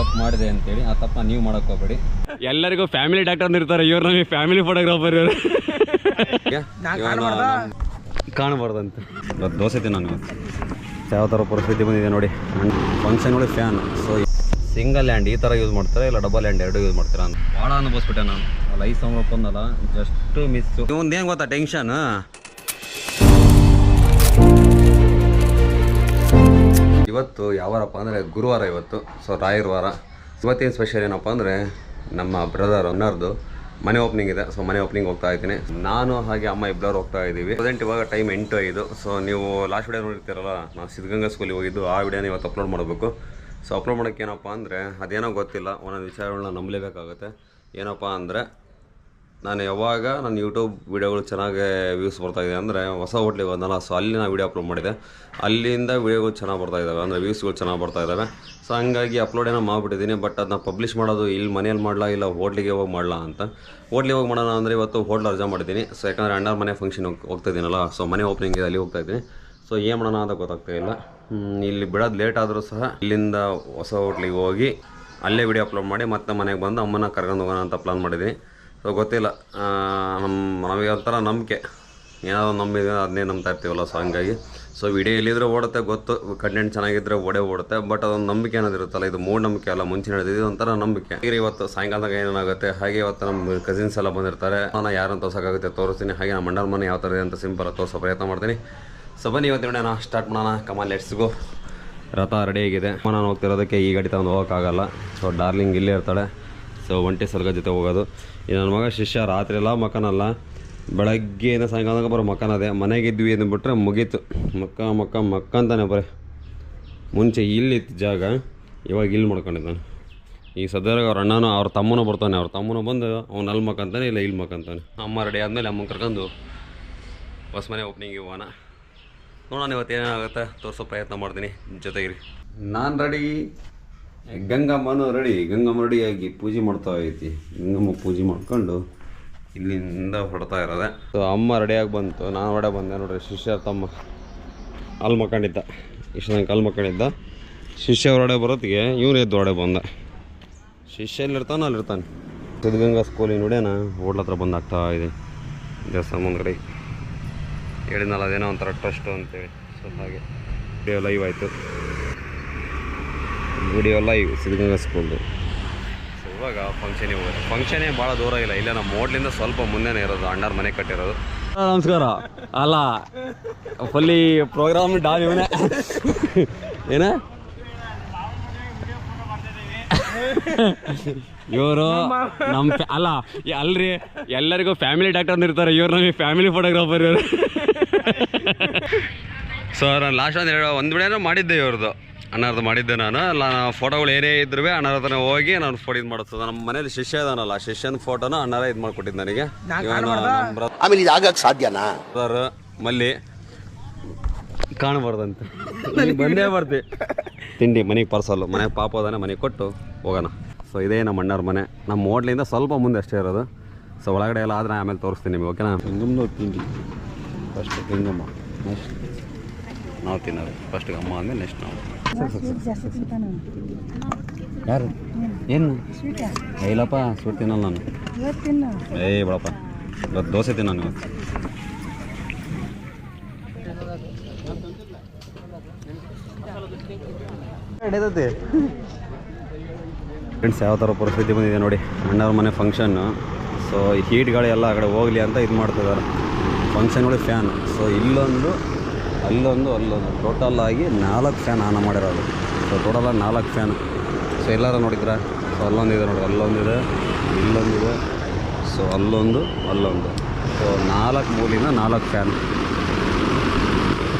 ತಪ್ಪು ಮಾಡಿದೆ ಅಂತೇಳಿ ಆ ತಪ್ಪ ನೀವು ಮಾಡಕ್ ಹೋಗ್ಬೇಡಿ. ಎಲ್ಲರಿಗೂ ಫ್ಯಾಮಿಲಿ ಡಾಕ್ಟರ್ ಇರ್ತಾರೆ ಇವ್ರು ನಮಗೆ ಫ್ಯಾಮಿಲಿ ಫೋಟೋಗ್ರಾಫರ್ ಇವರು. ಕಾಣಬಾರ್ದಂತ. ಇವತ್ತು ದೋಸೆ ತಿನ್ನೋಣ ಇವತ್ತು. ಯಾವ ಥರ ಪರಿಸ್ಥಿತಿ ಬಂದಿದೆ ನೋಡಿ. ಫಂಕ್ಷನ್ ಒಳಗೆ ಫ್ಯಾನ್ ಸೊ ಸಿಂಗಲ್ ಹ್ಯಾಂಡ್ ಈ ಥರ ಯೂಸ್ ಮಾಡ್ತಾರೆ ಇಲ್ಲ ಡಬಲ್ ಹ್ಯಾಂಡ್ ಎರಡು ಯೂಸ್ ಮಾಡ್ತೀರಾ ಅಂತ? ಭಾಳ ಅನುಭವಿಸ್ಬಿಟ್ಟೆ ನಾನು. ಲೈಫ್ ಬಂದಲ್ಲ ಜಸ್ಟ್ ಮಿಸ್ಸು ಏನು ಗೊತ್ತಾ ಟೆನ್ಷನ್ ಇವತ್ತು ಯಾವಾರಪ್ಪ ಅಂದರೆ ಗುರುವಾರ ಇವತ್ತು. ಸೊ ರಾಯರ ವಾರ ಇವತ್ತೇನು ಸ್ಪೆಷಲ್ ಏನಪ್ಪ ಅಂದರೆ ನಮ್ಮ ಬ್ರದರ್ ಅನ್ನರ್ದು ಮನೆ ಓಪನಿಂಗ್ ಇದೆ. ಸೊ ಮನೆ ಓಪನಿಂಗ್ ಹೋಗ್ತಾ ಇದ್ದೀನಿ. ನಾನು ಹಾಗೆ ಅಮ್ಮ ಇಬ್ಬರು ಹೋಗ್ತಾ ಇದ್ದೀವಿ. ಪ್ರೆಸೆಂಟ್ ಇವಾಗ ಟೈಮ್ ಎಂಟು ಐದು. ಸೊ ನೀವು ಲಾಸ್ಟ್ ವಿಡಿಯೋ ನೋಡಿರ್ತೀರಲ್ಲ, ನಾವು ಸಿದ್ಧಗಂಗಾ ಸ್ಕೂಲಿಗೆ ಹೋಗಿದ್ದು, ಆ ವಿಡಿಯೋನ ಇವತ್ತು ಅಪ್ಲೋಡ್ ಮಾಡಬೇಕು. ಸೊ ಅಪ್ಲೋಡ್ ಮಾಡೋಕ್ಕೆ ಏನಪ್ಪ ಅಂದರೆ, ಅದೇನೋ ಗೊತ್ತಿಲ್ಲ. ಒಂದೊಂದು ವಿಚಾರಗಳನ್ನ ನಂಬಲೇಬೇಕಾಗುತ್ತೆ. ಏನಪ್ಪ ಅಂದರೆ ನಾನು ಯಾವಾಗ ನನ್ನ ಯೂಟ್ಯೂಬ್ ವೀಡಿಯೋಗಳು ಚೆನ್ನಾಗಿ ವ್ಯೂಸ್ ಬರ್ತಾ ಇದೆ ಅಂದರೆ ಹೊಸ ಹೋಟ್ಲಿಗೆ ಬಂದಲ್ಲ ಸೊ ಅಲ್ಲಿ ನಾನು ವೀಡಿಯೋ ಅಪ್ಲೋಡ್ ಮಾಡಿದೆ. ಅಲ್ಲಿಂದ ವೀಡಿಯೋಗಳು ಚೆನ್ನಾಗಿ ಬರ್ತಾ ಇದ್ದಾವೆ ಅಂದರೆ ವ್ಯೂಸ್ಗಳು ಚೆನ್ನಾಗಿ ಬರ್ತಾ ಇದ್ದಾವೆ ಸೊ ಹಂಗಾಗಿ ಅಪ್ಲೋಡ್ ಏನೋ ಮಾಡಿಬಿಟ್ಟಿದ್ದೀನಿ ಬಟ್ ಅದನ್ನ ಪಬ್ಲಿಷ್ ಮಾಡೋದು ಇಲ್ಲಿ ಮನೇಲಿ ಮಾಡಲ್ಲ ಇಲ್ಲ ಹೋಟ್ಲಿಗೆ ಹೋಗಿ ಮಾಡಲ್ಲ ಅಂತ. ಹೋಟ್ಲಿಗೆ ಹೋಗಿ ಮಾಡೋಣ ಅಂದರೆ ಇವತ್ತು ಹೋಟ್ಲ್ ರಜಾ ಮಾಡಿದ್ದೀನಿ. ಸೊ ಯಾಕಂದರೆ ಅಣ್ಣರ ಮನೆ ಫಂಕ್ಷನ್ ಹೋಗ್ತಾ ಇದ್ದೀನಲ್ಲ ಸೊ ಮನೆ ಓಪನಿಂಗ್ ಅಲ್ಲಿ ಹೋಗ್ತಾ ಇದ್ದೀನಿ. ಸೊ ಏನು ಮಾಡೋಣ ಅಂತ ಗೊತ್ತಾಗ್ತಾ ಇಲ್ಲ. ಇಲ್ಲಿ ಬಿಡೋದು ಲೇಟ್ ಆದರೂ ಸಹ ಇಲ್ಲಿಂದ ಹೊಸ ಹೋಟ್ಲಿಗೆ ಹೋಗಿ ಅಲ್ಲೇ ವಿಡಿಯೋ ಅಪ್ಲೋಡ್ ಮಾಡಿ ಮತ್ತೆ ಮನೆಗೆ ಬಂದು ಅಮ್ಮನ ಕರ್ಕೊಂಡು ಹೋಗೋಣ ಅಂತ ಪ್ಲಾನ್ ಮಾಡಿದ್ದೀನಿ. ಸೊ ಗೊತ್ತಿಲ್ಲ. ನಮ್ಮ ನಮಗೆ ಒಂಥರ ನಂಬಿಕೆ. ಏನಾದರೂ ನಂಬಿದ್ರೆ ಅದನ್ನೇ ನಂಬ್ತಾ ಇರ್ತೀವಲ್ಲ ಸೊ ಹಂಗಾಗಿ. ಸೊ ವಿಡಿಯೋ ಎಲ್ಲಿದ್ರೆ ಓಡುತ್ತೆ, ಗೊತ್ತು. ಕಂಟೆಂಟ್ ಚೆನ್ನಾಗಿದ್ದರೆ ಓಡೇ ಓಡುತ್ತೆ ಬಟ್ ಅದೊಂದು ನಂಬಿಕೆ ಅನ್ನೋದಿರುತ್ತಲ್ಲ ಇದು ಮೂಢನಂಬಿಕೆ ಅಲ್ಲ, ಮುಂಚೆ ನಡೆದಿದ್ದು ಒಂಥರ ನಂಬಿಕೆ. ಈಗ ಇವತ್ತು ಸಾಯಂಕಾಲದಾಗ ಏನೇನಾಗುತ್ತೆ, ಹಾಗೆ ಇವತ್ತು ನಮ್ಮ ಕಸಿನ್ಸ್ ಎಲ್ಲ ಬಂದಿರ್ತಾರೆ. ನಾನು ಯಾರನ್ನು ತೋರ್ಸೋಕ್ಕಾಗುತ್ತೆ ತೋರಿಸ್ತೀನಿ. ಹಾಗೆ ನಮ್ಮ ಮಂಡಲ್ ಮನೆ ಯಾವ ಥರ ಇದೆ ಅಂತ ಸಿಂಪಲ್ ತೋರಿಸೋ ಪ್ರಯತ್ನ ಮಾಡ್ತೀನಿ. ಸೊ ಬನ್ನಿ ಇವತ್ತು ನೋಡೋಣ ಸ್ಟಾರ್ಟ್ ಮಾಡೋಣ. ಕಮಾನ್ ಲೆಟ್ಸ್ ಗೋ ರಥ ರೆಡಿ ಆಗಿದೆ. ನಾನು ಹೋಗ್ತಿರೋದಕ್ಕೆ ಈ ಗಾಡಿ ತಗೊಂಡು ಹೋಗೋಕ್ಕಾಗಲ್ಲ. ಸೊ ಡಾರ್ಲಿಂಗ್ ಇಲ್ಲೇ ಇರ್ತಾಳೆ. ಸೊ ಒಂಟಿ ಸಲ್ಗ ಜೊತೆ ಹೋಗೋದು. ಈ ನನ್ನ ಮಗ ಶಿಷ್ಯ ರಾತ್ರಿ ಎಲ್ಲ ಮಕ್ಕನಲ್ಲ. ಬೆಳಗ್ಗೆಯಿಂದ ಸಾಯಂಕಾಲದಾಗ ಬರೋ ಮಕ್ಕನದೆ ಮನೆಗಿದ್ವಿ ಅಂದ್ಬಿಟ್ರೆ ಮುಗೀತು. ಮಕ್ಕ ಮಕ್ಕ ಮಕ್ಕ ಅಂತಾನೆ ಬರೀ. ಮುಂಚೆ ಇಲ್ಲಿತ್ತು ಜಾಗ, ಇವಾಗ ಇಲ್ಲಿ ಮಾಡ್ಕೊಂಡಿದ್ದಾನೆ ಈ ಸದ್ಯದಾಗ ಅವ್ರ ಅಣ್ಣನೂ, ಅವ್ರ ತಮ್ಮನೂ ಬರ್ತಾನೆ. ಅವ್ರ ತಮ್ಮನೂ ಬಂದು ಅವ್ನು ಅಲ್ಲಿ ಮಕ್ಕಂತಾನೆ ಇಲ್ಲ ಇಲ್ಲಿ ಮಕ್ಕಂತಾನೆ ಅಮ್ಮ ರೆಡಿ ಆದಮೇಲೆ ಅಮ್ಮನ ಕರ್ಕೊಂಡು ಹೊಸ ಮನೆ ಓಪನಿಂಗ್ ಹೋಗೋಣ. ನೋಡೋಣ ಇವತ್ತು ಏನಾಗುತ್ತೆ ತೋರಿಸೋ ಪ್ರಯತ್ನ ಮಾಡ್ತೀನಿ. ಜೊತೆಗಿರಿ. ನಾನು ರೆಡಿ ಗಂಗಮ್ಮನೂ ರೆಡಿ ಗಂಗಮ್ಮ ರೆಡಿಯಾಗಿ ಪೂಜೆ ಮಾಡ್ತಾ ಐತಿ. ಗಂಗಮ್ಮ ಪೂಜೆ ಮಾಡ್ಕೊಂಡು ಇಲ್ಲಿಂದ ಹೊಡ್ತಾ ಇರೋದೆ. ಸೊ, ಅಮ್ಮ ರೆಡಿಯಾಗಿ ಬಂತು. ನಾನು ಹೊಡೆ ಬಂದೆ ನೋಡ್ರಿ. ಶಿಷ್ಯ ತಮ್ಮ ಅಲ್ಲಿ ಮಕ್ಕಂಡಿದ್ದ ಇಷ್ಟು ನಂಗೆ ಅಲ್ಲಿ ಮಕ್ಕಂಡಿದ್ದ ಶಿಷ್ಯ ಹೊರಡೆ ಬರೋತ್ತಿಗೆ ಇವನು ಎದ್ದು ಹೊಡೆ ಬಂದ. ಶಿಷ್ಯ ಎಲ್ಲಿರ್ತಾನೆ ಅಲ್ಲಿರ್ತಾನೆ. ಸಿದ್ಧಗಂಗಾ ಸ್ಕೂಲಿ ನೋಡ್ಯಾನ? ಹೋಟ್ಲ ಹತ್ರ ಬಂದಾಗ್ತಾ ಇದೆ. ದೇವಸ್ಥಾನ ಮುಂದ್ಗಡೆ. ಹೇಳಿದ್ನಲ್ಲ ಅದೇನೋ ಒಂಥರ ಟ್ರಸ್ಟು ಅಂತೇಳಿ. ಸೊ, ಹಾಗೆ. ಲೈವ್ ಆಯಿತು. ವಿಡಿಯೋ ಲೈವ್ ಸಿದ್ಧಗಂಗಾ ಸ್ಕೂಲ್ದು ಸೊ ಇವಾಗ ಫಂಕ್ಷನಿಗೆ ಹೋಗೋದು. ಫಂಕ್ಷನೇ ಭಾಳ ದೂರ ಇಲ್ಲ. ಇಲ್ಲ ನಮ್ಮ ಹೋಟ್ಲಿಂದ ಸ್ವಲ್ಪ ಮುಂದೆನೇ ಇರೋದು ಅಣ್ಣರ ಮನೆ ಕಟ್ಟಿರೋದು. ನಮಸ್ಕಾರ. ಅಲ್ಲ ಫುಲ್ಲಿ ಪ್ರೋಗ್ರಾಮ್ ಡಾಲ್ ಇವನೇ. ಏನ? ಇವರು ನಮ್ಮ ಅಲ್ಲ ಅಲ್ರಿ ಎಲ್ಲರಿಗೂ ಫ್ಯಾಮಿಲಿ ಡಾಕ್ಟರ್ ಇರ್ತಾರೆ. ಇವ್ರು ನಮಗೆ ಫ್ಯಾಮಿಲಿ ಫೋಟೋಗ್ರಾಫರ್ ಇವರು. ಸೊ ನಾನು ಲಾಸ್ಟ್ ಒಂದು ಹೇಳೋ ಒಂದು ವಿಡಿಯೋನ ಮಾಡಿದ್ದೆ ಇವ್ರದ್ದು ಅಣ್ಣರದ್ದು ಮಾಡಿದ್ದೆ ನಾನು. ಅಲ್ಲ ಫೋಟೋಗಳು ಏನೇ ಇದ್ರೂ ಅನಾರ್ಧನ ಹೋಗಿ ನಾನು ಫೋಟೋ ಇದು ಮಾಡಿಸ್ತದೆ ನಮ್ಮ ಮನೇಲಿ ಶಿಷ್ಯ ಇದಾನಲ್ಲ ಶಿಷ್ಯನ ಫೋಟೋನ ಅನ್ನಾರ ಇದು ಮಾಡ್ಕೊಟ್ಟಿದ್ದು ನನಗೆ. ಆಮೇಲೆ ಇದು ಆಗಕ್ಕೆ ಸಾಧ್ಯನಾ? ಬ್ರದರ್ ಮಲ್ಲಿ. ಕಾಣಬಾರ್ದಂತೆ. ಬಂದೇ ಬರ್ತಿ. ತಿಂಡಿ ಮನೆಗೆ ಪಾರ್ಸಲ್ಲು ಮನೆಗೆ ಪಾಪ ಅದಾನೆ ಮನೆಗೆ ಕೊಟ್ಟು ಹೋಗೋಣ. ಸೊ ಇದೇ ನಮ್ಮ ಅಣ್ಣವ್ರ ಮನೆ. ನಮ್ಮ ಹೋಟ್ಲಿಂದ ಸ್ವಲ್ಪ ಮುಂದೆ ಅಷ್ಟೇ ಇರೋದು. ಸೊ ಒಳಗಡೆ ಎಲ್ಲ ಆದರೆ ಆಮೇಲೆ ತೋರಿಸ್ತೀನಿ ನಿಮಗೆ ಓಕೆನಾ? ಹಿಂಗಮ್ಮ ತಿಂಡಿ. ಫಸ್ಟ್ ತಿಂಗಮ್ಮ. ನೆಕ್ಸ್ಟ್ ನಾವು ತಿನ್ನೋದು. ಫಸ್ಟ್ ಅಮ್ಮ ಅಂದ್ರೆ ನೆಕ್ಸ್ಟ್ ನಾವು. ಯಾರು? ಏನು? ಇಲ್ಲಪ್ಪ ಸ್ವೀಟ್ ತಿನ್ನಲ್ಲ ನಾನು. ಏಯ್ ಬಿಡಪ್ಪ. ಇವತ್ತು ದೋಸೆ ತಿನ್ನೋನು ಇವತ್ತು. ಫ್ರೆಂಡ್ಸ್ ಯಾವ ಥರ ಪರಿಸ್ಥಿತಿ ಬಂದಿದೆ ನೋಡಿ. ಅಣ್ಣವ್ರ ಮನೆ ಫಂಕ್ಷನ್ನು ಸೊ ಹೀಟ್ ಹೀಟ್ಗಳೆಲ್ಲ ಎಲ್ಲ ಆ ಕಡೆ ಹೋಗಲಿ ಅಂತ ಇದು ಮಾಡ್ತಿದ್ದಾರೆ. ಫಂಕ್ಷನ್ಗಳು ಫ್ಯಾನ್ ಸೊ ಇಲ್ಲೊಂದು ಅಲ್ಲೊಂದು ಅಲ್ಲೊಂದು. ಟೋಟಲ್ ಆಗಿ ನಾಲ್ಕು ಫ್ಯಾನ್ ಆನ್ ಮಾಡಿರೋದು. ಸೊ ಟೋಟಲ್ ಆಗಿ ನಾಲ್ಕು ಫ್ಯಾನ್ ಸೊ ಎಲ್ಲರೂ ನೋಡಿದ್ರ? ಸೊ ಅಲ್ಲೊಂದಿದೆ ನೋಡಿ, ಅಲ್ಲೊಂದಿದೆ, ಇಲ್ಲೊಂದಿದೆ. ಸೊ ಅಲ್ಲೊಂದು ಅಲ್ಲೊಂದು. ಸೊ ನಾಲ್ಕು ಮೂಲಿನ ನಾಲ್ಕು ಫ್ಯಾನ್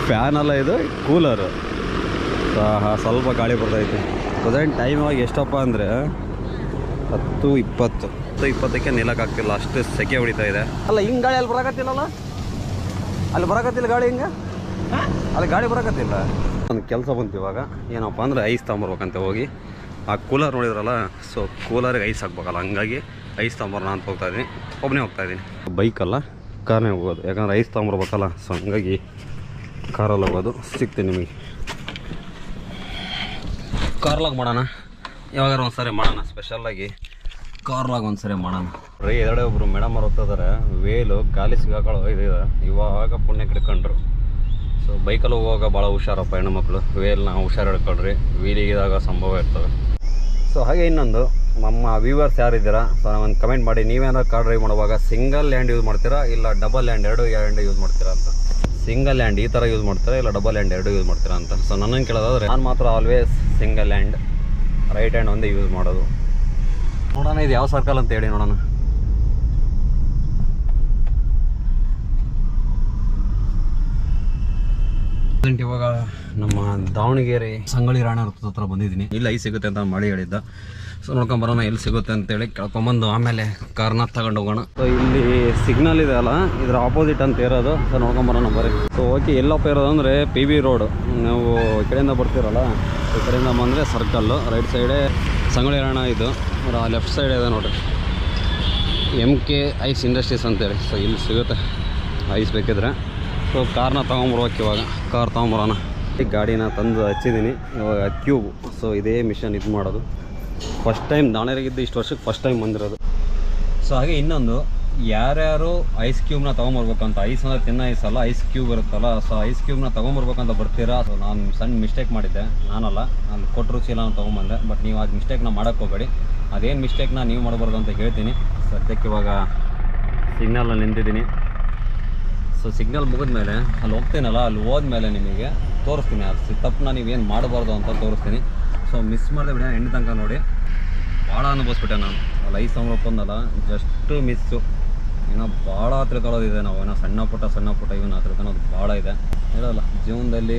ಫ್ಯಾನ್ ಅಲ್ಲ ಇದು ಕೂಲರು ಸ್ವಲ್ಪ ಗಾಳಿ ಬರ್ತೈತೆ. ಪ್ರೆಸೆಂಟ್ ಟೈಮ್ ಆಗಿ ಎಷ್ಟಪ್ಪ ಅಂದರೆ ಹತ್ತು ಇಪ್ಪತ್ತು. ಹತ್ತು ಇಪ್ಪತ್ತಕ್ಕೆ ನಿಲ್ಲಕ್ಕಾಗ್ತಿಲ್ಲ ಅಷ್ಟು ಸೆಕೆ ಹೊಡಿತಾ ಇದೆ. ಅಲ್ಲ, ಹಿಂಗೆ ಗಾಳಿ ಅಲ್ಲಿ ಬರಕತ್ತಿಲ್ಲಲ್ಲ? ಅಲ್ಲಿ ಬರಕತ್ತಿಲ್ಲ ಗಾಳಿ ಹಿಂಗೆ? ಅಲ್ಲಿ ಗಾಡಿ ಬರಕತ್ತಿಲ್ಲ. ಒಂದು ಕೆಲಸ ಬಂತು ಇವಾಗ. ಏನಪ್ಪ ಅಂದ್ರೆ ಐಸ್ ತಗೊಂಬರ್ಬೇಕಂತ ಹೋಗಿ. ಆ ಕೂಲರ್ ನೋಡಿದ್ರಲ್ಲ ಸೊ ಕೂಲರ್ಗೆ ಐಸ್ ಹಾಕ್ಬೇಕಲ್ಲ, ಹಂಗಾಗಿ ಐಸ್ ತಗೊಂಬರೋಣ ಅಂತ ಹೋಗ್ತಾ ಇದ್ದೀನಿ. ಒಬ್ಬನೇ ಹೋಗ್ತಾ ಇದ್ದೀನಿ. ಬೈಕಲ್ಲ ಕಾರ್ನೇ ಹೋಗೋದು. ಯಾಕಂದ್ರೆ ಐಸ್ ತಗೊಂಬರ್ಬೇಕಲ್ಲ ಸೊ ಹಂಗಾಗಿ ಕಾರಲ್ಲಿ ಹೋಗೋದು. ಸಿಗ್ತೀನಿ ನಿಮಗೆ. ಕಾರ್ಲಾಗ ಮಾಡೋಣ. ಯಾವಾಗಾರ ಒಂದ್ಸರಿ ಮಾಡೋಣ ಸ್ಪೆಷಲ್ಲಾಗಿ ಕಾರ್ಲಾಗ ಒಂದ್ಸರಿ ಮಾಡೋಣ. ರೀ ಎರಡೇ ಒಬ್ಬರು ಮೇಡಮ್ ಅವ್ರು ಇದ್ದಾರೆ ವೇಲು ಗಾಲಿ ಸಿಗಾಕೊಳ್ಳೋ ಇದು. ಇವಾಗ ಪುಣ್ಯ ಹಿಡ್ಕೊಂಡ್ರು ಸೊ ಬೈಕಲ್ಲಿ ಹೋಗುವಾಗ ಭಾಳ ಹುಷಾರಪ್ಪ ಹೆಣ್ಮಕ್ಳು. ವೇಲ್ನ ಹುಷಾರು ಹಿಡ್ಕೊಳ್ರಿ. ವೀಲಿಗಿದಾಗ ಸಂಭವ ಇರ್ತವೆ ಸೊ ಹಾಗೆ ಇನ್ನೊಂದು, ನಮ್ಮ ವ್ಯೂವರ್ಸ್ ಯಾರಿದ್ದೀರಾ? ಸೊ ಒಂದು ಕಮೆಂಟ್ ಮಾಡಿ. ನೀವೇನಾದ್ರು ಕಾರ್ ಡ್ರೈವ್ ಮಾಡುವಾಗ ಸಿಂಗಲ್ ಲ್ಯಾಂಡ್ ಯೂಸ್ ಮಾಡ್ತೀರಾ? ಇಲ್ಲ ಡಬಲ್ ಲ್ಯಾಂಡ್ ಎರಡು ಹ್ಯಾಂಡ್ ಯೂಸ್ ಮಾಡ್ತೀರಾ ಅಂತ? ಸಿಂಗಲ್ ಲ್ಯಾಂಡ್ ಈ ಥರ ಯೂಸ್ ಮಾಡ್ತೀರಾ? ಇಲ್ಲ ಡಬಲ್ ಲ್ಯಾಂಡ್ ಎರಡು ಯೂಸ್ ಮಾಡ್ತೀರಾ ಅಂತ? ಸೊ ನನ್ನ ಕೇಳೋದಾದ್ರೆ, ನಾನು ಮಾತ್ರ always single land right hand ಒಂದೇ ಯೂಸ್ ಮಾಡೋದು. ನೋಡೋಣ, ಇದು ಯಾವ ಸರ್ಕಲ್ ಅಂತ ಹೇಳಿ ನೋಡೋಣ. ಪ್ರೆಸೆಂಟ್ ಇವಾಗ ನಮ್ಮ ದಾವಣಗೆರೆ ಸಂಗೊಳ್ಳಿ ರಾಣ ವೃತ್ತದ ಹತ್ರ ಬಂದಿದ್ದೀನಿ. ಇಲ್ಲಿ ಐ ಸಿಗುತ್ತೆ ಅಂತ ಮಳೆ ಹೇಳಿದ್ದ. ಸೊ ನೋಡ್ಕೊಂಬರೋಣ ಎಲ್ಲಿ ಸಿಗುತ್ತೆ ಅಂತೇಳಿ ಕೇಳ್ಕೊಂಬಂದು ಆಮೇಲೆ ಕಾರ್ನ ತಗೊಂಡು ಹೋಗೋಣ. ಸೊ ಇಲ್ಲಿ ಸಿಗ್ನಲ್ ಇದೆ ಅಲ್ಲ, ಇದ್ರ ಆಪೋಸಿಟ್ ಅಂತ ಇರೋದು ಸೊ ನೋಡ್ಕೊಂಬರೋಣ ಬರೀ ಸೊ ಓಕೆ ಎಲ್ಲಪ್ಪ ಇರೋದು ಅಂದರೆ ಪಿ ಬಿ ರೋಡ್ ನಾವು ಈ ಕಡೆಯಿಂದ ಬರ್ತೀರಲ್ಲ, ಈ ಕಡೆಯಿಂದ ಬಂದರೆ ಸರ್ಕಲ್ಲು ರೈಟ್ ಸೈಡೇ ಸಂಗೊಳ್ಳಿ ರಾಣ ಇದು. ಲೆಫ್ಟ್ ಸೈಡ್ ಇದೆ ನೋಡ್ರಿ. ಎಂ ಕೆ ಐಸ್ ಇಂಡಸ್ಟ್ರೀಸ್ ಅಂತೇಳಿ. ಸೊ ಇಲ್ಲಿ ಸಿಗುತ್ತೆ ಐಸ್ ಬೇಕಿದ್ರೆ. ಸೊ ಕಾರ್ನ ತೊಗೊಂಬರ್ಬೇಕು ಇವಾಗ. ಕಾರ್ ತೊಗೊಂಬರೋಣ. ಗಾಡಿನ ತಂದು ಹಚ್ಚಿದ್ದೀನಿ. ಇವಾಗ ಕ್ಯೂಬ್ ಸೊ ಇದೇ ಮಿಷನ್ ಇದು ಮಾಡೋದು. ಫಸ್ಟ್ ಟೈಮ್ ದಾವಣಗೆರೆಗಿದ್ದು ಇಷ್ಟು ವರ್ಷಕ್ಕೆ ಫಸ್ಟ್ ಟೈಮ್ ಬಂದಿರೋದು. ಸೊ ಹಾಗೆ ಇನ್ನೊಂದು, ಯಾರ್ಯಾರು ಐಸ್ ಕ್ಯೂಬ್ನ ತೊಗೊಂಬರ್ಬೇಕಂತ ಐಸ್ ಅಂದರೆ ತಿನ್ನ ಐಸ್ ಅಲ್ಲ ಐಸ್ ಕ್ಯೂಬ್ ಇರುತ್ತಲ್ಲ ಸೊ ಐಸ್ ಕ್ಯೂಬ್ನ ತೊಗೊಂಬರ್ಬೇಕಂತ ಬರ್ತೀರಾ? ಸೊ ನಾನು ಸಣ್ಣ ಮಿಸ್ಟೇಕ್ ಮಾಡಿದ್ದೆ. ನಾನಲ್ಲ, ನಾನು ಕೊಟ್ಟರು ಚೀಲ ತೊಗೊಂಬಂದೆ. ಬಟ್ ನೀವು ಅದು ಮಿಸ್ಟೇಕ್ನ ಮಾಡೋಕ್ಕೆ ಹೋಗಬೇಡಿ. ಅದೇನು ಮಿಸ್ಟೇಕ್ನ ನೀವು ಮಾಡಬಾರ್ದು ಅಂತ ಹೇಳ್ತೀನಿ. ಸದ್ಯಕ್ಕೆ ಇವಾಗ ಸಿಗ್ನಲಲ್ಲಿ ನಿಂತಿದ್ದೀನಿ. ಸೊ ಸಿಗ್ನಲ್ ಮುಗಿದ್ಮೇಲೆ ಅಲ್ಲಿ ಹೋಗ್ತೀನಲ್ಲ, ಅಲ್ಲಿ ಹೋದ್ಮೇಲೆ ನಿಮಗೆ ತೋರಿಸ್ತೀನಿ ಅದು ತಪ್ಪನ್ನ ನೀವೇನು ಮಾಡಬಾರ್ದು ಅಂತ ತೋರಿಸ್ತೀನಿ. ಸೊ ಮಿಸ್ ಮಾಡಿದೆ ಬಿಡಿ ಹೆಣ್ಣು ತನಕ ನೋಡಿ. ಭಾಳ ಅನುಭವಿಸ್ಬಿಟ್ಟೆ ನಾನು. ಅಲ್ಲಿ ಐದು ಸಾವಿರ ಜಸ್ಟು ಮಿಸ್ಸು ಏನೋ ಭಾಳ ತಿಳ್ಕೊಳ್ಳೋದಿದೆ ನಾವು. ಏನೋ ಸಣ್ಣ ಪುಟ್ಟ ಸಣ್ಣ ಪುಟ್ಟ ಇವನ್ನ ತಿಳ್ಕೊಳೋದು ಭಾಳ ಇದೆ. ಹೇಳಲ್ಲ, ಜೀವನದಲ್ಲಿ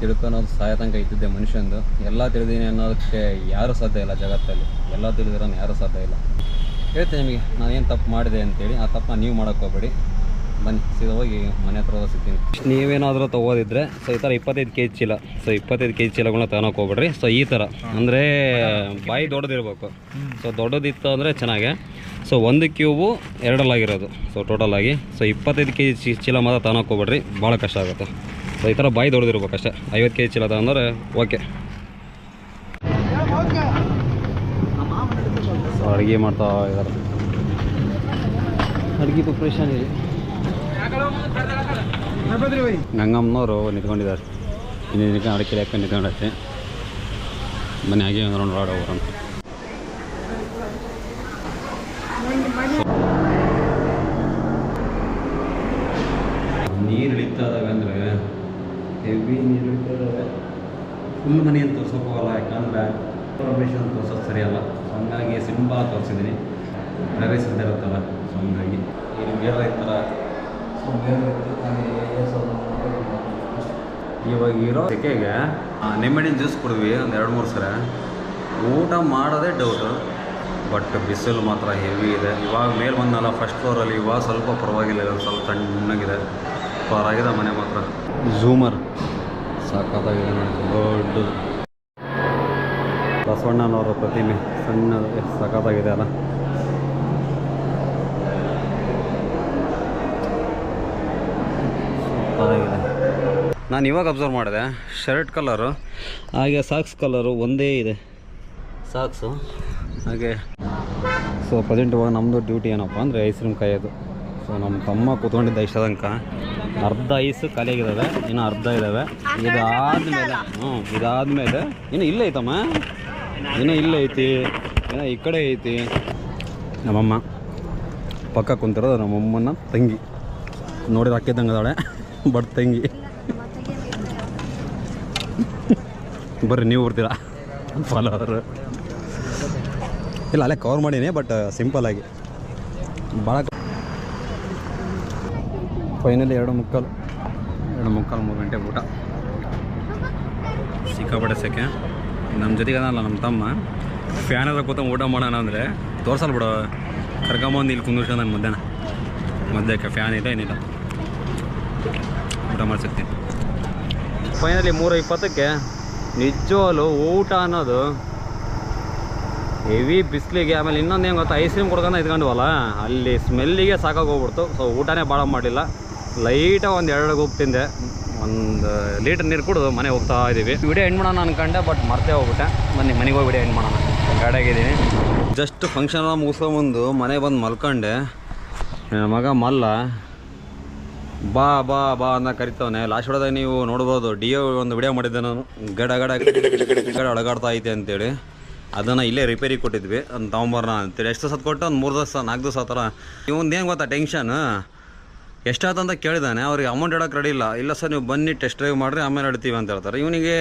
ತಿಳ್ಕೊಳೋದು ಸಾಯ ತನಕ ಇದ್ದಿದ್ದೆ ಮನುಷ್ಯಂದು. ಎಲ್ಲ ತಿಳಿದೀನಿ ಅನ್ನೋದಕ್ಕೆ ಯಾರೂ ಸಾಧ್ಯ ಇಲ್ಲ ಜಗತ್ತಲ್ಲಿ. ಎಲ್ಲ ತಿಳಿದಿರೋನು ಯಾರೂ ಸಾಧ್ಯ ಇಲ್ಲ. ಹೇಳ್ತೀನಿ ನಿಮಗೆ ನಾನು ಏನು ತಪ್ಪು ಮಾಡಿದೆ ಅಂತೇಳಿ. ಆ ತಪ್ಪನ್ನ ನೀವು ಮಾಡೋಕ್ಕೆ ಹೋಗ್ಬೇಡಿ. ಬನ್ನಿ ಸೀದಾ ಹೋಗಿ ಮನೆ ಹತ್ರ ಸಿಗ್ತೀನಿ. ನೀವೇನಾದರೂ ತೊಗೋದಿದ್ರೆ ಸೊ ಈ ಥರ ಇಪ್ಪತ್ತೈದು ಕೆ ಜಿ ಚೀಲ ಸೊ ಇಪ್ಪತ್ತೈದು ಕೆ ಜಿ ಚೀಲಗಳನ್ನ ತಗೊಂಡು ಹೋಗ್ಬೇಡ್ರಿ. ಸೊ ಈ ಥರ ಅಂದರೆ ಬಾಯಿ ದೊಡ್ಡದಿರಬೇಕು. ಸೊ ದೊಡ್ಡದಿತ್ತು ಅಂದರೆ ಚೆನ್ನಾಗೆ. ಸೊ ಒಂದು ಕ್ಯೂಬು ಎರಡಲ್ಲಾಗಿರೋದು ಸೊ ಟೋಟಲಾಗಿ ಸೊ ಇಪ್ಪತ್ತೈದು ಕೆ ಜಿ ಚೀಲ ಮಾತ್ರ ತಗೊಂಡು ಹೋಗ್ಬೇಡ್ರಿ ಭಾಳ ಕಷ್ಟ ಆಗುತ್ತೆ. ಸೊ ಈ ಥರ ಬಾಯಿ ದೊಡ್ಡದಿರ್ಬೇಕು ಅಷ್ಟೇ ಐವತ್ತು ಕೆ ಜಿ ಚೀಲ ತಗೊಂಡ್ರೆ ಓಕೆ. ಸೊ ಅಡುಗೆ ಮಾಡ್ತಾ ಇದ್ದಾರೆ. ಅಡುಗೆ ಪ್ರಿಪ್ರೇಷನ್ ಇದೆ. ಗಂಗಮ್ಮನವರು ನಿಂತ್ಕೊಂಡಿದ್ದಾರೆ. ಇನ್ನು ನಿಂತ್ಕೊಂಡು ಅಡಕೆ ಹಾಕೊಂಡು ನಿಂತ್ಕೊಂಡೈತೆ ಮನೆ ಹಾಗೆ ಒಂದು ರೌಂಡ್ ರಾಡ್ ಅಂತ. ನೀರು ಇಳಿತಾ ಅಂದರೆ ಹೆವಿ ನೀರು ಇಳಿತಾ ಫುಲ್ ಮನೆ ಅಂತ ತೋರ್ಸೋಕ್ಕೋಗಲ್ಲ ಯಾಕಂದ್ರೆ ಇನ್ಫಾರ್ಮೇಷನ್ ತೋರ್ಸೋದು ಸರಿಯಲ್ಲ. ಸೊ ಹಂಗಾಗಿ ಸಿಂಪಲ್ ತೋರಿಸಿದ್ದೀನಿ. ಪ್ರವೇಶ ಇರುತ್ತಲ್ಲ ಸೊ ಹಂಗಾಗಿ ಈ ಬೇರೆ ಈ ಥರ ಇವಾಗ ಇರೋ ಸೆಕೆಗೆ ನಿಮ್ಮಣ್ಣಿನ ಜ್ಯೂಸ್ ಕುಡಿದ್ವಿ, ಒಂದು ಎರಡು ಮೂರು ಸಲ ಊಟ ಮಾಡೋದೇ ಡೌಟು ಬಟ್ ಬಿಸಿಲು ಮಾತ್ರ ಹೆವಿ ಇದೆ. ಇವಾಗ ಮೇಲೆ ಬಂದಲ್ಲ ಫಸ್ಟ್ ಫ್ಲೋರಲ್ಲಿ ಇವಾಗ ಸ್ವಲ್ಪ ಪರವಾಗಿಲ್ಲ ಸ್ವಲ್ಪ ತಣ್ಣಗಿದೆ. ಪರವಾಗಿದೆ ಮನೆ ಮಾತ್ರ. ಝೂಮರ್ ಸಾಕಾಗಿದೆ ನೋಡಿ ದೊಡ್ಡದು ಬಸವಣ್ಣನವರ ಪ್ರತಿಮೆ, ಸಣ್ಣದು ಸಾಕಾಗಿದೆ ಅಲ್ಲ. ಸೂಪರಾಗಿದೆ ನಾನು ಇವಾಗ ಅಬ್ಸರ್ವ್ ಮಾಡಿದೆ ಶರ್ಟ್ ಕಲರು ಹಾಗೆ ಸಾಕ್ಸ್ ಕಲರು ಒಂದೇ ಇದೆ. ಸಾಕ್ಸು ಹಾಗೆ ಸೊ ಪ್ರೆಸೆಂಟ್ ಇವಾಗ ನಮ್ಮದು ಡ್ಯೂಟಿ ಏನಪ್ಪ ಅಂದರೆ ಐಸ್ ಕ್ರೀಮ್ ಕಾಯೋದು. ಸೊ ನಮ್ಮ ತಮ್ಮ ಕೂತ್ಕೊಂಡಿದ್ದ ಇಷ್ಟ ತನಕ ಅರ್ಧ ಐಸ್ ಖಾಲಿಯಾಗಿದ್ದಾವೆ ಇನ್ನು ಅರ್ಧ ಇದ್ದಾವೆ ಇದಾದಮೇಲೆ ಹ್ಞೂ ಇದಾದಮೇಲೆ ಇನ್ನು ಇಲ್ಲೇ ಐತಮ್ಮ. ಇನ್ನು ಇಲ್ಲೇ ಐತಿ ಇನ್ನು ಈ ಕಡೆ ಐತಿ. ನಮ್ಮಮ್ಮ ಪಕ್ಕ ಕುಂತಿರೋದು ನಮ್ಮಮ್ಮನ ತಂಗಿ. ನೋಡಿದ್ರೆ ಅಕ್ಕಿದ್ದಂಗೆ ಅದಾಳೆ ಬಟ್ ತಂಗಿ ಬರ್ರಿ, ನೀವು ಬರ್ತೀರಾ? ಫಾಲೋವರ್ ಇಲ್ಲ, ಅಲ್ಲೇ ಕವರ್ ಮಾಡೀನಿ ಬಟ್ ಸಿಂಪಲ್ ಆಗಿ. ಭಾಳ ಫೈನಲಿ ಎರಡು ಮುಕ್ಕಾಲು. ಎರಡು ಮುಕ್ಕಾಲು ಮೂರು ಗಂಟೆ ಊಟ. ಸಿಕ್ಕಾಪಟ್ಟೆ ಸೆಕೆ. ನಮ್ಮ ಜೊತೆಗೆ ಅದಲ್ಲ ನಮ್ಮ ತಮ್ಮ. ಫ್ಯಾನ್ ಎಲ್ಲ ಕೂತ ಊಟ ಮಾಡೋಣ ಅಂದರೆ ತೋರ್ಸಲ್ಲ ಬಿಡು. ಕರ್ಕೊಂಬಂದು ಇಲ್ಲಿ ಕುಂದಿರ್ಸ್ಕೊಂಡು ನಾನು ಮಧ್ಯಾಹ್ನ. ಮಧ್ಯಕ್ಕೆ ಫ್ಯಾನ್ ಇಲ್ಲ ಏನಿಲ್ಲ. ಊಟ ಮಾಡಿ ಫೈನಲಿ ಮೂರ ಇಪ್ಪತ್ತಕ್ಕೆ ನಿಜವಾಗ್ಲು ಊಟ ಅನ್ನೋದು ಹೆವಿ ಬಿಸಿಲಿಗೆ, ಆಮೇಲೆ ಇನ್ನೊಂದು ಏನು ಗೊತ್ತಾ ಐಸ್ ಕ್ರೀಮ್ ಕೊಡ್ಕೊಂಡು ಇದ್ಕೊಂಡ್ವಲ್ಲ, ಅಲ್ಲಿ ಸ್ಮೆಲ್ಲಿಗೆ ಸಾಕಾಗೋಗ್ಬಿಡ್ತು ಸೊ ಊಟನೇ ಭಾಳ ಮಾಡಿಲ್ಲ ಲೈಟಾಗಿ ಒಂದು ಎರಡು ಗುಪ್ ತಿಂದೆ. ಒಂದು ಲೀಟರ್ ನೀರು ಕುಡಿದು ಮನೆ ಹೋಗ್ತಾ ಇದ್ದೀವಿ ವಿಡಿಯೋ ಎಂಡ್ ಮಾಡೋಣ ಅನ್ಕೊಂಡೆ ಬಟ್ ಮರ್ತೇ ಹೋಗ್ಬಿಟ್ಟೆ. ಬನ್ನಿ, ಮನೆಗೆ ಹೋಗಿ ವಿಡಿಯೋ ಎಂಡ್ ಮಾಡೋಣ. ಗಾಡಿಯಾಗಿದ್ದೀನಿ ಜಸ್ಟ್ ಫಂಕ್ಷನ್ ಮುಗಿಸ್ಕೊಂಬಂದು ಮನೆಗೆ ಬಂದು ಮಲ್ಕೊಂಡೆ. ಮಗ ಮಲ್ಲ. ಬಾ ಬಾ ಬಾ ಅನ್ನ ಕರಿತವನೆ. ಲಾಸ್ಟ್ ಹೊಡೆದಾಗ ನೀವು ನೋಡ್ಬೋದು ಡಿಯೋ ಒಂದು ವಿಡಿಯೋ ಮಾಡಿದ್ದೆ ನಾನು. ಗಡ ಗಡ ಗಡ ಅಳಗಾಡ್ತಾ ಐತೆ ಅಂತೇಳಿ. ಅದನ್ನು ಇಲ್ಲೇ ರಿಪೇರಿ ಕೊಟ್ಟಿದ್ವಿ. ಒಂದು ತೊಗೊಂಬರೋಣ ಅಂತೇಳಿ. ಎಷ್ಟು ಸತ್ ಕೊಟ್ಟು? ಒಂದು ಮೂರು ದಿವಸ, ನಾಲ್ಕು ದಿವಸ ಆ ಥರ. ಏನು ಗೊತ್ತಾ ಟೆನ್ಷನ್ ಎಷ್ಟಾಯ್ತು ಅಂತ ಕೇಳಿದಾನೆ. ಅವ್ರಿಗೆ ಅಮೌಂಟ್ ಇಡೋಕೆ ರೆಡಿ ಇಲ್ಲ. ಇಲ್ಲ ಸರ್, ನೀವು ಬನ್ನಿ ಟೆಸ್ಟ್ ಡ್ರೈವ್ ಮಾಡಿರಿ, ಆಮೇಲೆ ಇಡ್ತೀವಿ ಅಂತ ಹೇಳ್ತಾರೆ. ಇವನಿಗೆ,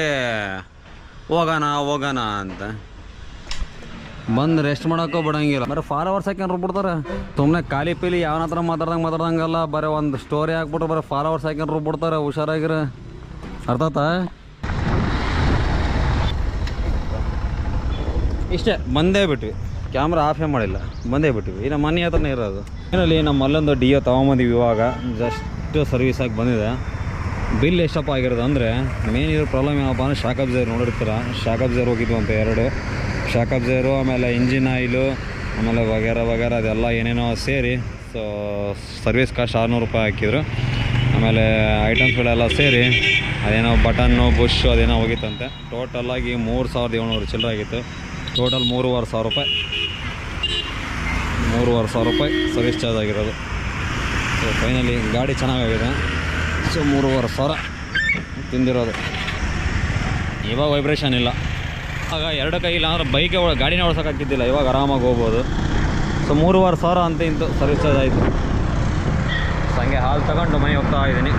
ಹೋಗೋಣ ಹೋಗೋಣ ಅಂತ. ಬಂದು ರೆಸ್ಟ್ ಮಾಡೋಕ್ಕೂ ಬಿಡಂಗಿಲ್ಲ. ಬರೀ ಫಾಲೋವರ್ಸ್ ಹಾಕಿ ರುಬ್ಬಿಡ್ತಾರೆ ಬಿಡ್ತಾರೆ? ಸುಮ್ಮನೆ ಖಾಲಿ ಪೀಲಿ ಯಾವ ಹತ್ರ ಮಾತಾಡ್ದಂಗೆ ಮಾತಾಡ್ದಂಗಲ್ಲ, ಬರೀ ಒಂದು ಸ್ಟೋರಿ ಹಾಕ್ಬಿಟ್ರೆ ಬರೀ ಫಾಲೋವರ್ಸ್ ಹಾಕಿ ರುಬ್ಬಿಡ್ತಾರೆ ಬಿಡ್ತಾರೆ? ಹುಷಾರಾಗಿರ. ಅರ್ಥಾತ ಇಷ್ಟೇ, ಬಂದೇ ಬಿಟ್ವಿ. ಕ್ಯಾಮ್ರಾ ಆಫೇ ಮಾಡಿಲ್ಲ. ಬಂದೇ ಬಿಟ್ವಿ. ಇನ್ನು ಮನೆ ಹತ್ರನೇ ಇರೋದು. ಏನಲ್ಲಿ ನಮ್ಮ ಅಲ್ಲೊಂದು ಡಿಯೋ ತೊಗೊಂಬಂದಿವಿ ಇವಾಗ. ಜಸ್ಟ್ ಸರ್ವಿಸ್ ಆಗಿ ಬಂದಿದೆ. ಬಿಲ್ ಎಷ್ಟಪ್ಪ ಆಗಿರೋದು ಅಂದರೆ ಮೇನ್ ಇರೋ ಪ್ರಾಬ್ಲಮ್ ಏನಪ್ಪ ಅಂದರೆ ಶಾಕ್ ಅಬ್ಸರ್ ನೋಡಿರ್ತೀರ? ಶಾಕ್ ಅಬ್ಸರ್ ಹೋಗಿದ್ವು ಅಂತ ಎರಡು. ಶಾಕ್ ಅಬ್ಸರು ಆಮೇಲೆ ಇಂಜಿನ್ ಆಯಿಲು, ಆಮೇಲೆ ವಗೇರ ವಗೇರ ಅದೆಲ್ಲ ಏನೇನೋ ಸೇರಿ ಸೊ ಸರ್ವಿಸ್ ಕಾಸ್ಟ್ ಆರುನೂರು ರೂಪಾಯಿ ಹಾಕಿದ್ರು. ಆಮೇಲೆ ಐಟಮ್ಸ್ಗಳೆಲ್ಲ ಸೇರಿ, ಅದೇನೋ ಬಟನ್ನು ಬುಷ್ ಅದೇನೋ ಹೋಗಿತ್ತಂತೆ. ಟೋಟಲ್ಲಾಗಿ ಮೂರು ಸಾವಿರದ ಏಳ್ನೂರು ಚಿಲ್ಲರೆ ಆಗಿತ್ತು. ಟೋಟಲ್ ಮೂರುವರೆ ಸಾವಿರ ರೂಪಾಯಿ. ಮೂರುವರೆ ಸಾವಿರ ರೂಪಾಯಿ ಸರ್ವಿಸ್ ಚಾರ್ಜ್ ಆಗಿರೋದು. ಸೊ ಫೈನಲಿ ಗಾಡಿ ಚೆನ್ನಾಗಾಗಿದೆ. ಸೊ ಮೂರುವರೆ ಸಾವಿರ ತಿಂದಿರೋದು. ಇವಾಗ ವೈಬ್ರೇಷನ್ ಇಲ್ಲ. ಆಗ ಎರಡು ಕೈ ಇಲ್ಲ ಅಂದ್ರೆ ಬೈಕೆ ಒಳ ಗಾಡಿನ ಓಡಿಸೋಕ್ಕಾಗ್ತಿದ್ದಿಲ್ಲ ಇವಾಗ ಆರಾಮಾಗಿ ಹೋಗ್ಬೋದು. ಸೊ ಮೂರುವರೆ ಸಾವಿರ ಅಂತ ಇಂತು ಸರ್ವಿಸ್ ಆಯಿತು. ಸೊ ಹಂಗೆ ಹಾಲು ತಗೊಂಡು ಮನೆ ಹೋಗ್ತಾ ಇದ್ದೀನಿ.